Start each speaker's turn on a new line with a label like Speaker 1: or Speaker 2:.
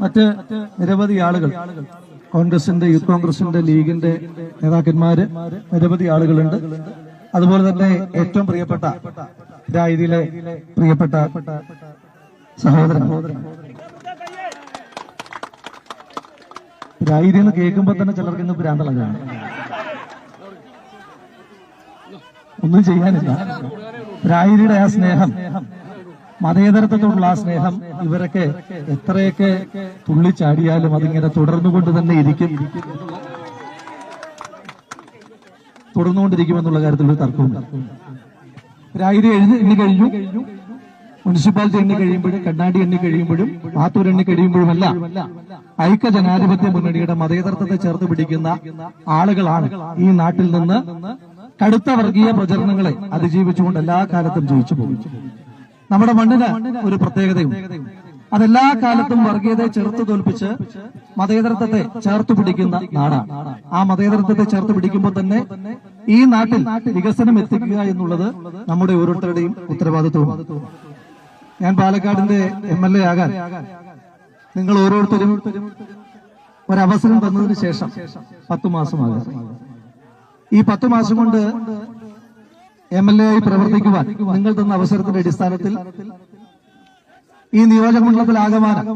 Speaker 1: മറ്റ് നിരവധി ആളുകൾ കോൺഗ്രസിന്റെ യൂത്ത് കോൺഗ്രസിന്റെ ലീഗിന്റെ നേതാക്കന്മാര് നിരവധി ആളുകളുണ്ട്. അതുപോലെ തന്നെ ഏറ്റവും പ്രിയപ്പെട്ട രായിതിയിലെ പ്രിയപ്പെട്ട സഹോദരൻ. രായിരി എന്ന് കേൾക്കുമ്പോ തന്നെ ചിലർക്ക് ഇന്ന് ഭ്രാന്തളകാണ്. ഒന്നും ചെയ്യാനില്ല. രായിരിയുടെ ആ സ്നേഹം മതേതരത്വത്തോടുള്ള ആ സ്നേഹം ഇവരൊക്കെ എത്രയൊക്കെ തുള്ളിച്ചാടിയാലും അതിങ്ങനെ തുടർന്നുകൊണ്ട് തന്നെ ഇരിക്കും. തുടർന്നുകൊണ്ടിരിക്കുമെന്നുള്ള കാര്യത്തിൽ ഒരു തർക്കമുണ്ട് രായിരി എഴുതി എണ്ണി കഴിഞ്ഞു. മുനിസിപ്പാലിറ്റി എണ്ണി കഴിയുമ്പോഴും കണ്ണാടി എണ്ണി കഴിയുമ്പോഴും പാത്തൂർ എണ്ണി കഴിയുമ്പോഴുമല്ല ഐക്യ ജനാധിപത്യ മുന്നണിയുടെ മതേതരത്വത്തെ ചേർത്ത് പിടിക്കുന്ന ആളുകളാണ് ഈ നാട്ടിൽ നിന്ന് കടുത്ത വർഗീയ പ്രചരണങ്ങളെ അതിജീവിച്ചുകൊണ്ട് എല്ലാ കാലത്തും ജയിച്ചു പോകും നമ്മുടെ മണ്ണിന് ഒരു പ്രത്യേകതയും അതെല്ലാ കാലത്തും വർഗീയതയെ ചെറുത്ത് തോൽപ്പിച്ച് മതേതരത്വത്തെ ചേർത്ത് പിടിക്കുന്ന നാടാണ്. ആ മതേതരത്വത്തെ ചേർത്ത് പിടിക്കുമ്പോൾ തന്നെ ഈ നാട്ടിൽ വികസനം എത്തിക്കുക എന്നുള്ളത് നമ്മുടെ ഓരോരുത്തരുടെയും ഉത്തരവാദിത്വമാണ്. ഞാൻ പാലക്കാടിന്റെ എം എൽ എ ആകാൻ നിങ്ങൾ ഓരോരുത്തരും ഒരവസരം തന്നതിന് ശേഷം പത്തു മാസമാകാം ഈ പത്തു മാസം കൊണ്ട് എം എൽ എ ആയി പ്രവർത്തിക്കുവാൻ നിങ്ങൾ തന്ന അവസരത്തിന്റെ അടിസ്ഥാനത്തിൽ ഈ നിയോജക മണ്ഡലത്തിൽ ആകമാനം